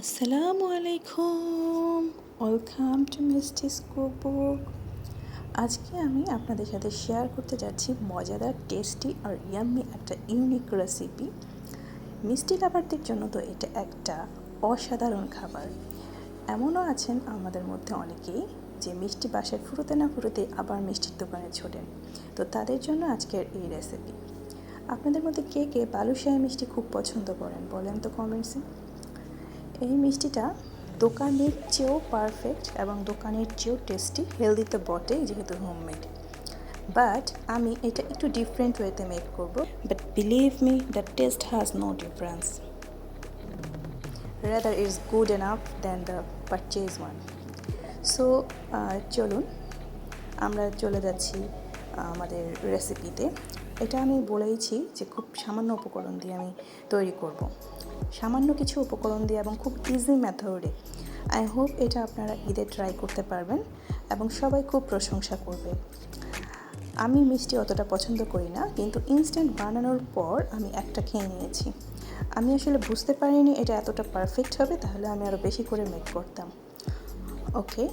আসসালামু আলাইকুম। Welcome to মিস্টিস cookbook আজকে আমি আপনাদের সাথে শেয়ার করতে যাচ্ছি মজাদার টেস্টি আর ইয়াম্মি একটা ইউনিক রেসিপি মিষ্টি লাভারদের জন্য তো এটা একটা অসাধারণ খাবার। এমনও আছেন আমাদের মধ্যে অনেকেই যে মিষ্টি বাসায় ফুরোতে না ফুরোতে আবার মিষ্টির দোকানে ছোটেন। তো তাদের জন্য আজকের এই রেসিপি আপনাদের মধ্যে কে কে বালুশাহী মিষ্টি খুব পছন্দ করেন বলেন তো কমেন্টসে এই মিষ্টিটা দোকানের চেয়েও পারফেক্ট এবং দোকানের চেয়েও টেস্টি হেলদি তো বটেই যেহেতু হোমমেড বাট আমি এটা একটু ডিফারেন্ট ওয়েতে মেক করব। But believe me the taste has no difference rather is good enough than the purchase one so চলুন, আমরা চলে যাচ্ছি আমাদের রেসিপিতে এটা আমি বলেইছি যে খুব সামান্য উপকরণ দিয়ে আমি তৈরি করব। সামান্য কিছু উপকরণ দিয়ে এবং খুব ইজি মেথডে আই হোপ এটা আপনারা ঈদে ট্রাই করতে পারবেন এবং সবাই খুব প্রশংসা করবে। আমি মিষ্টি অতটা পছন্দ করি না, কিন্তু ইনস্ট্যান্ট বানানোর পর আমি একটা খেয়ে নিয়েছি। আমি আসলে বুঝতে পারিনি এটা এতটা পারফেক্ট হবে, তাহলে আমি আরও বেশি করে মেক করতাম। ওকে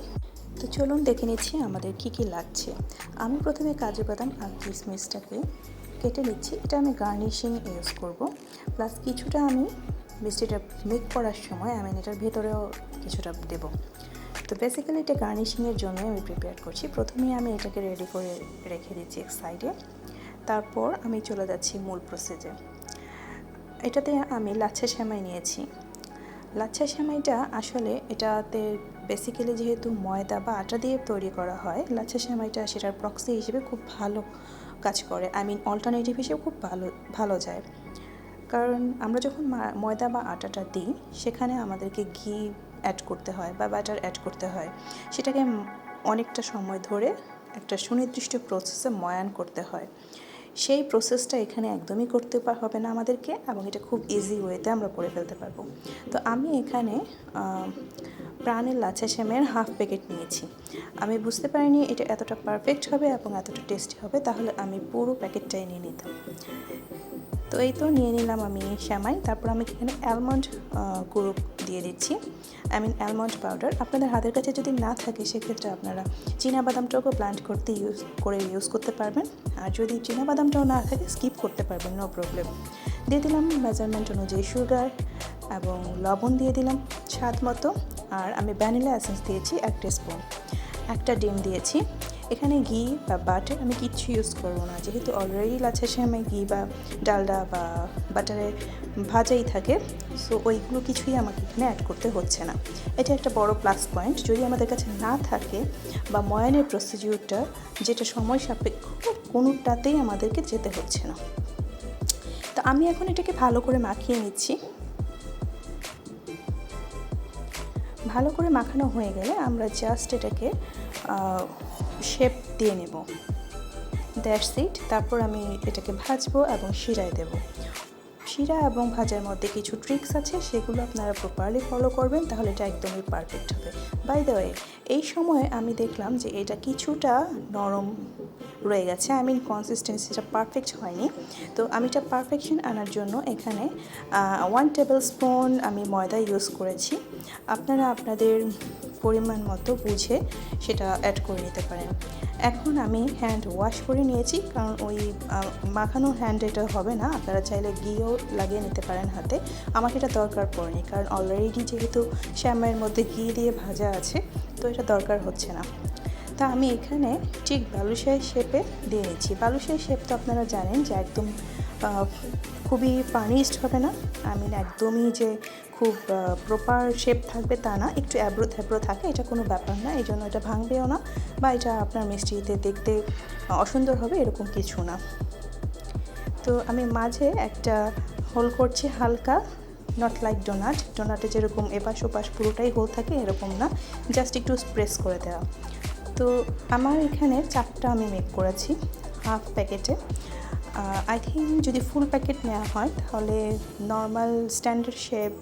তো চলুন দেখে নিচ্ছি আমাদের কি কি লাগছে। আমি প্রথমে কাজু বাদাম আর কিশমিশটাকে কেটে নিচ্ছি। এটা আমি গার্নিশিং ইউজ করব। প্লাস কিছুটা আমি মিষ্টিটা মেক করার সময় আমি এটার ভেতরেও কিছুটা দেব। তো বেসিক্যালি এটা গার্নিশিংয়ের জন্য আমি প্রিপেয়ার করছি। প্রথমেই আমি এটাকে রেডি করে রেখে দিচ্ছি এক সাইডে তারপর আমি চলে যাচ্ছি মূল প্রসেসে এটাতে আমি লাচ্ছা সেমাই নিয়েছি। লাচ্ছা সেমাইটা আসলে এটাতে বেসিক্যালি যেহেতু ময়দা বা আটা দিয়ে তৈরি করা হয়, লাচ্ছা সেমাইটা সেটার প্রক্সি হিসেবে খুব ভালো কাজ করে। আই মিন অল্টারনেটিভ হিসেবে খুব ভালো ভালো যায়। কারণ আমরা যখন ময়দা বা আটাটা দিই, সেখানে আমাদেরকে ঘি অ্যাড করতে হয় বা ব্যাটার অ্যাড করতে হয়। সেটাকে অনেকটা সময় ধরে একটা সুনির্দিষ্ট প্রসেসে ময়ান করতে হয়। সেই প্রসেসটা এখানে একদমই করতে হবে না আমাদেরকে এবং এটা খুব ইজি ওয়েতে আমরা করে ফেলতে পারব। তো আমি এখানে প্রাণের লাচ্ছা শ্যামের হাফ প্যাকেট নিয়েছি। আমি বুঝতে পারিনি এটা এতটা পারফেক্ট হবে এবং এতটা টেস্টি হবে, তাহলে আমি পুরো প্যাকেটটাই নিয়ে নিতাম। তো এই তো নিয়ে নিলাম আমি শ্যামাই তারপর আমি এখানে অ্যালমন্ড গুঁড়ো দিয়ে দিচ্ছি। আই মিন অ্যালমন্ড পাউডার আপনাদের হাতের কাছে যদি না থাকে, সেক্ষেত্রে আপনারা বাদামটাকেও প্ল্যান্ট করতে ইউজ করে ইউজ করতে পারবেন। আর যদি বাদামটাও না থাকে স্কিপ করতে পারবেন নো প্রবলেম দিয়ে দিলাম মেজারমেন্ট অনুযায়ী সুগার এবং লবণ দিয়ে দিলাম স্বাদ মতো। আর আমি ভ্যানিলা এসেন্স দিয়েছি এক স্পুন একটা ডিম দিয়েছি। এখানে ঘি বা বাটার আমি কিচ্ছু ইউজ করব না। যেহেতু অলরেডি লাচ্ছা শ্যামে ঘি বা ডালডা বা বাটারে ভাজাই থাকে সো ওইগুলো কিছুই আমাকে এখানে অ্যাড করতে হচ্ছে না। এটা একটা বড় প্লাস পয়েন্ট যদি আমাদের কাছে না থাকে বা ময়ানের প্রসিডিউরটা যেটা সময় সাপেক্ষ, কোনোটাতেই আমাদেরকে যেতে হচ্ছে না। তো আমি এখন এটাকে ভালো করে মাখিয়ে নিচ্ছি। ভালো করে মাখানো হয়ে গেলে আমরা জাস্ট এটাকে শেপ দিয়ে নেব। দ্যাটস ইট তারপর আমি এটাকে ভাজবো এবং শিরায় দেব। শিরা এবং ভাজার মধ্যে কিছু ট্রিক্স আছে, সেগুলো আপনারা প্রপারলি ফলো করবেন, তাহলে এটা একদমই পারফেক্ট হবে। বাই দ্য ওয়ে এই সময়ে আমি দেখলাম যে এটা কিছুটা নরম রয়ে গেছে। আই মিন কনসিস্টেন্সিটা পারফেক্ট হয়নি। তো আমি এটা পারফেকশন আনার জন্য এখানে ওয়ান টেবিল স্পুন আমি ময়দা ইউজ করেছি। আপনারা আপনাদের পরিমাণ মতো বুঝে সেটা অ্যাড করে নিতে পারেন। এখন আমি হ্যান্ড ওয়াশ করে নিয়েছি, কারণ ওই মাখানো হ্যান্ড এটা হবে না, আপনারা চাইলে ঘিও লাগিয়ে নিতে পারেন হাতে। আমাকে এটা দরকার পড়েনি, কারণ অলরেডি যেহেতু শ্যামের মধ্যে ঘি দিয়ে ভাজা আছে, তো এটা দরকার হচ্ছে না। তা আমি এখানে ঠিক বালুশাহী শেপে দিয়ে নিচ্ছি বালুশাহী শেপ তো আপনারা জানেন যে একদম খুবই পানিস্ট হবে না। আই মিন একদমই যে খুব প্রপার শেপ থাকবে তা না। একটু অ্যাব্রো থ্যাব্রো থাকে, এটা কোনো ব্যাপার না, এই জন্য এটা ভাঙবেও না বা এটা আপনার মিষ্টিতে দেখতে অসুন্দর হবে, এরকম কিছু না। তো আমি মাঝে একটা হোল করছি হালকা নট লাইক ডোনাট ডোনাটে যেরকম এপাশ ওপাশ পুরোটাই হোল থাকে, এরকম না। জাস্ট একটু স্প্রেস করে দেওয়া। তো আমার এখানে চারটা আমি মেক করেছি হাফ প্যাকেটে আই থিঙ্ক যদি ফুল প্যাকেট নেওয়া হয়, তাহলে নর্মাল স্ট্যান্ডার্ড শেপ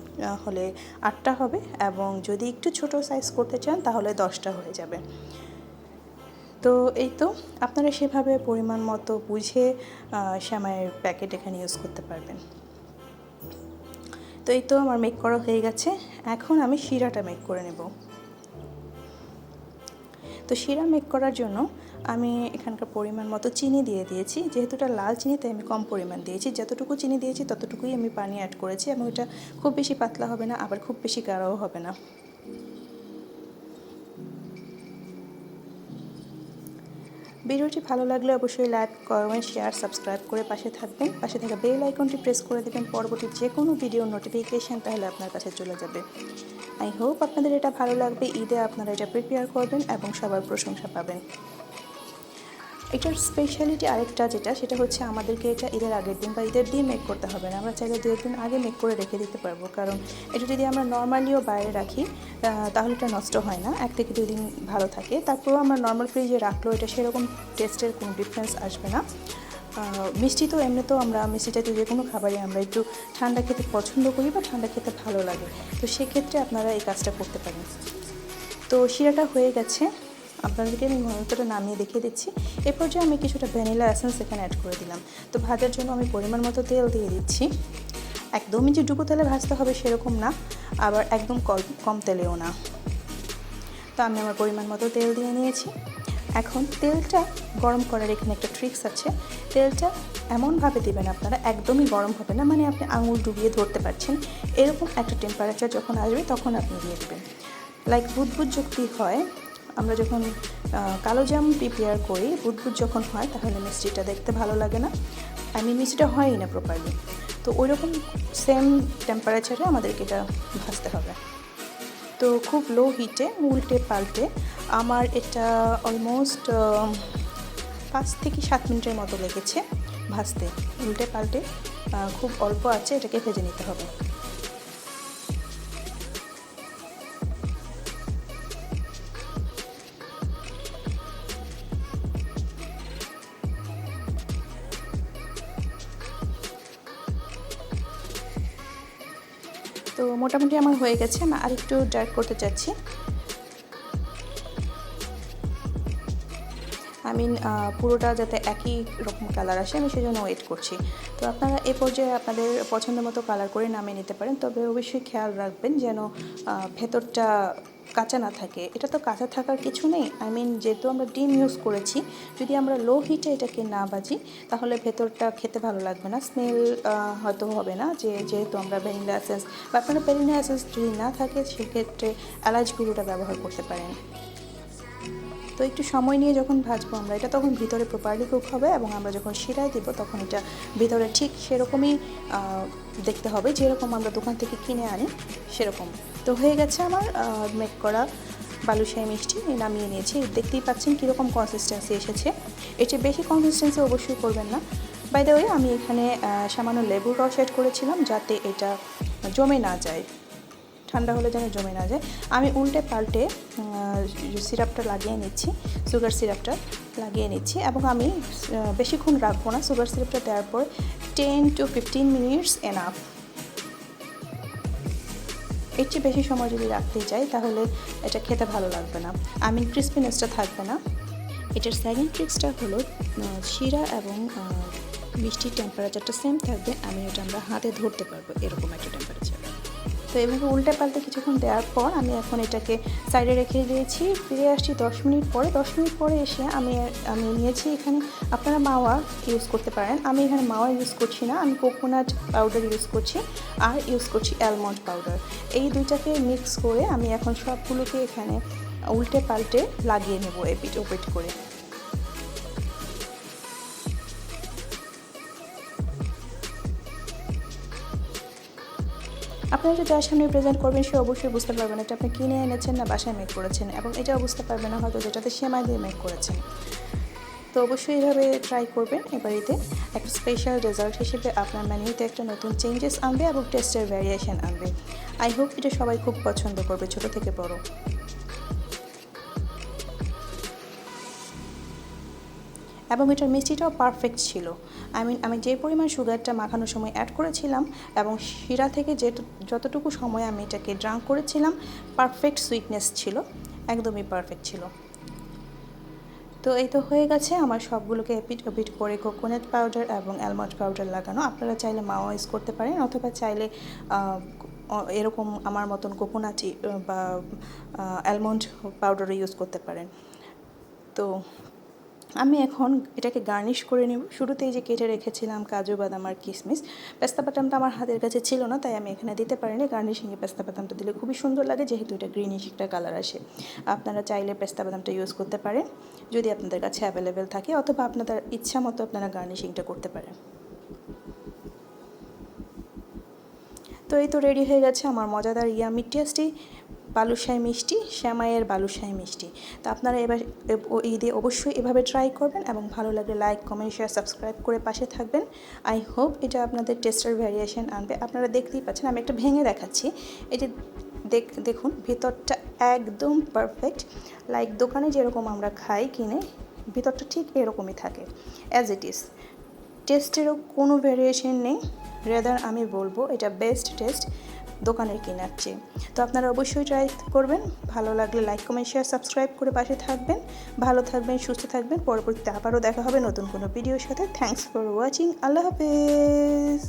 হলে আটটা হবে এবং যদি একটু ছোট সাইজ করতে চান, তাহলে দশটা হয়ে যাবে। তো এই তো, আপনারা সেভাবে পরিমাণ মতো বুঝে শ্যামায়ের প্যাকেট এখানে ইউজ করতে পারবেন। তো এই তো আমার মেক করা হয়ে গেছে। এখন আমি শিরাটা মেক করে নেব। তো শিরা মেক করার জন্য আমি এখানকার পরিমাণ মতো চিনি দিয়ে দিয়েছি। যেহেতু এটা লাল চিনি, তাই আমি কম পরিমাণ দিয়েছি। যতটুকু চিনি দিয়েছি, ততটুকুই আমি পানি অ্যাড করেছি এবং এটা খুব বেশি পাতলা হবে না, আবার খুব বেশি গাঢ়ও হবে না। ভিডিওটি ভালো লাগলে অবশ্যই লাইক, কমেন্ট শেয়ার সাবস্ক্রাইব করে পাশে থাকবেন। পাশে থাকা বেল আইকনটি প্রেস করে দেবেন। পরবর্তী যে কোনো ভিডিওর নোটিফিকেশান তাহলে আপনার কাছে চলে যাবে। আই হোপ আপনাদের এটা ভালো লাগবে। ঈদে আপনারা এটা প্রিপেয়ার করবেন এবং সবার প্রশংসা পাবেন। এটার স্পেশালিটি আরেকটা যেটা, সেটা হচ্ছে আমাদেরকে এটা ঈদের আগের দিন বা ঈদের দিন মেক করতে হবে না। আমরা চাইলে দু একদিন আগে মেক করে রেখে দিতে পারব। কারণ এটা যদি আমরা নর্মালিও বাইরে রাখি তাহলে এটা নষ্ট হয় না। এক থেকে দুই দিন ভালো থাকে। তারপরেও আমরা নর্মাল ফ্রিজে রাখলেও এটা সেরকম টেস্টের কোনো ডিফারেন্স আসবে না। মিষ্টি তো এমনিতেও আমরা, মিষ্টিটা যে কোনো খাবারই আমরা একটু ঠান্ডা খেতে পছন্দ করি বা ঠান্ডা খেতে ভালো লাগে। তো সেক্ষেত্রে আপনারা এই কাজটা করতে পারেন। তো শিরাটা হয়ে গেছে। আপনাদেরকে আমি মনোতটা নামিয়ে দেখিয়ে দিচ্ছি। এ পর্যায়ে আমি কিছুটা ভ্যানিলা এসেন্স এখানে অ্যাড করে দিলাম। তো ভাজার জন্য আমি পরিমাণ মতো তেল দিয়ে দিচ্ছি। একদমই যে ডুবো তেলে ভাজতে হবে সেরকম না, আবার একদম কম তেলেও না। তো আমি আমার পরিমাণ মতো তেল দিয়ে নিয়েছি। এখন তেলটা গরম করার এখানে একটা ট্রিক্স আছে। তেলটা এমনভাবে দেবেন আপনারা, একদমই গরম হবে না মানে আপনি আঙুল ডুবিয়ে ধরতে পারছেন। এরকম একটা টেম্পারেচার যখন আসবে তখন আপনি দিয়ে দেবেন। লাইক বুদবুদ যুক্তি হয় আমরা যখন কালো জাম প্রিপেয়ার করি বুদবুদ যখন হয়, তাহলে মিষ্টিটা দেখতে ভালো লাগে না। আই মিন মিষ্টিটা হয়ই না প্রপারলি তো ওই রকম সেম টেম্পারেচারে আমাদেরকে এটা ভাজতে হবে। তো খুব লো হিটে উল্টে পাল্টে, আমার এটা অলমোস্ট পাঁচ থেকে সাত মিনিটের মতো লেগেছে ভাজতে। উল্টে পাল্টে খুব অল্প আছে, এটাকে ভেজে নিতে হবে। তো মোটামুটি আমার হয়ে গেছে আমি আরেকটু ডার্ক করতে চাচ্ছি। আমি পুরোটা যাতে একই রকম কালার আসে, আমি সেজন্য ওয়েট করছি। তো আপনারা এ পর্যায়ে আপনাদের পছন্দ মতো কালার করে নামিয়ে নিতে পারেন, তবে অবশ্যই খেয়াল রাখবেন যেন ভেতরটা কাঁচা না থাকে, এটা তো কাঁচা থাকার কিছু নেই। আই মিন যেহেতু আমরা ডিম ইউজ করেছি, যদি আমরা লো হিটে এটাকে না বাজি, তাহলে ভেতরটা খেতে ভালো লাগবে না। স্মেল হয়তো হবে না যে, যেহেতু আমরা ভ্যানিলা অ্যাসেন্স বা আপনারা ভ্যানিলা অ্যাসেন্স যদি না থাকে, সেক্ষেত্রে গুঁড়োটা ব্যবহার করতে পারেন। তো একটু সময় নিয়ে যখন ভাজবো আমরা, এটা তখন ভিতরে প্রপারলি কুক হবে এবং আমরা যখন শিরায় দিব তখন এটা ভিতরে ঠিক সেরকমই দেখতে হবে। যেরকম আমরা দোকান থেকে কিনে আনি, সেরকম। তো হয়ে গেছে আমার মেক করা বালুশাহী মিষ্টি। নামিয়ে নিয়েছি। দেখতেই পাচ্ছেন কীরকম কনসিস্টেন্সি এসেছে। এর চেয়ে বেশি কনসিস্টেন্সি অবশ্যই করবেন না। বাই দ্য ওয়ে আমি এখানে সামান্য লেবুর রস অ্যাড করেছিলাম যাতে এটা জমে না যায়। ঠান্ডা হলে যেন জমে না যায়। আমি উল্টে পাল্টে সিরাপটা লাগিয়ে নিচ্ছি সুগার সিরাপটা লাগিয়ে নিচ্ছি এবং আমি বেশিক্ষণ রাখব না। সুগার সিরাপটা দেওয়ার পর ten to fifteen minutes enough এর চেয়ে বেশি সময় যদি রাখতে চাই তাহলে এটা খেতে ভালো লাগবে না। আমি ক্রিসপিনেসটা থাকবে না। এটার সেকেন্ড ট্রিক্সটা হলো শিরা এবং মিষ্টির টেম্পারেচারটা সেম থাকবে। আমি এটা আমরা হাতে ধরতে পারব, এরকম একটা টেম্পারেচার তো এভাবে উল্টে পাল্টে কিছুক্ষণ দেওয়ার পর আমি এখন এটাকে সাইডে রেখে দিয়েছি। ফিরে আসছি দশ মিনিট পরে। দশ মিনিট পরে এসে আমি আমি নিয়েছি এখানে, আপনারা মাওয়া ইউজ করতে পারেন। আমি এখানে মাওয়া ইউজ করছি না, আমি কোকোনাট পাউডার ইউজ করছি আর ইউজ করছি অ্যালমন্ড পাউডার এই দুইটাকে মিক্স করে আমি এখন সবগুলোকে এখানে উল্টে পাল্টে লাগিয়ে নেব এপিট ওপিট করে। আপনারা যে যার সামনে প্রেজেন্ট করবেন, সে অবশ্যই বুঝতে পারবেন এটা আপনি কিনে এনেছেন না বাসায় মেক করেছেন এবং এটাও বুঝতে পারবেন না হয়তো যেটাতে সেমাই দিয়ে মেক করেছেন। তো অবশ্যই এইভাবে ট্রাই করবেন এবারেতে একটা স্পেশাল রেজাল্ট হিসেবে আপনার মেনুতে একটা নতুন চেঞ্জেস আনবে এবং টেস্টের ভ্যারিয়েশন আনবে। আই হোপ এটা সবাই খুব পছন্দ করবে, ছোট থেকে বড়। এবং এটার মিষ্টিটাও পারফেক্ট ছিল। আই মিন আমি যে পরিমাণ সুগারটা মাখানোর সময় অ্যাড করেছিলাম এবং শিরা থেকে যে যতটুকু সময় আমি এটাকে ড্রাঙ্ক করেছিলাম পারফেক্ট সুইটনেস ছিল, একদমই পারফেক্ট ছিল। তো এই তো হয়ে গেছে, আমার সবগুলোকে এপিট ওপিট করে কোকোনাট পাউডার এবং অ্যালমন্ড পাউডার লাগানো। আপনারা চাইলে মাওয়া ইউজ করতে পারেন, অথবা চাইলে এরকম আমার মতন কোকোনাটি বা অ্যালমন্ড পাউডারও ইউজ করতে পারেন। তো আমি এখন এটাকে গার্নিশ করে নেব। শুরুতেই যে কেটে রেখেছিলাম কাজু, বাদাম আর কিশমিশ পেস্তা বাদামটা আমার হাতের কাছে ছিল না, তাই আমি এখানে দিতে পারিনি। গার্নিশিংয়ে পেস্তা বাদামটা দিলে খুবই সুন্দর লাগে, যেহেতু এটা গ্রিনিশ একটা কালার আসে। আপনারা চাইলে পেস্তা বাদামটা ইউজ করতে পারেন, যদি আপনাদের কাছে অ্যাভেলেবেল থাকে, অথবা আপনাদের ইচ্ছা মতো আপনারা গার্নিশিংটা করতে পারেন। তো এই তো রেডি হয়ে গেছে আমার মজাদার ইয়ামি টেস্টি বালুশাই মিষ্টি, শ্যামাইয়ের বালুশাই মিষ্টি। তো আপনারা এবার ঈদে অবশ্যই এভাবে ট্রাই করবেন এবং ভালো লাগলে লাইক কমেন্ট শেয়ার সাবস্ক্রাইব করে পাশে থাকবেন। আই হোপ এটা আপনাদের টেস্টের ভ্যারিয়েশন আনবে। আপনারা দেখতেই পাচ্ছেন, আমি একটা ভেঙে দেখাচ্ছি। যে দেখ, দেখুন, ভিতরটা একদম পারফেক্ট লাইক দোকানে যেরকম আমরা খাই, কিনে, ভিতরটা ঠিক এরকমই থাকে। অ্যাজ ইট ইজ টেস্টেরও কোনো ভ্যারিয়েশন নেই। রেদার আমি বলব, এটা বেস্ট টেস্ট দোকানের কেনার চেয়ে তো আপনারা অবশ্যই ট্রাই করবেন। ভালো লাগলে লাইক কমেন্ট শেয়ার সাবস্ক্রাইব করে পাশে থাকবেন। ভালো থাকবেন, সুস্থ থাকবেন। পরবর্তীতে আবারও দেখা হবে নতুন কোনো ভিডিওর সাথে। থ্যাংকস ফর ওয়াচিং আল্লাহ হাফেজ।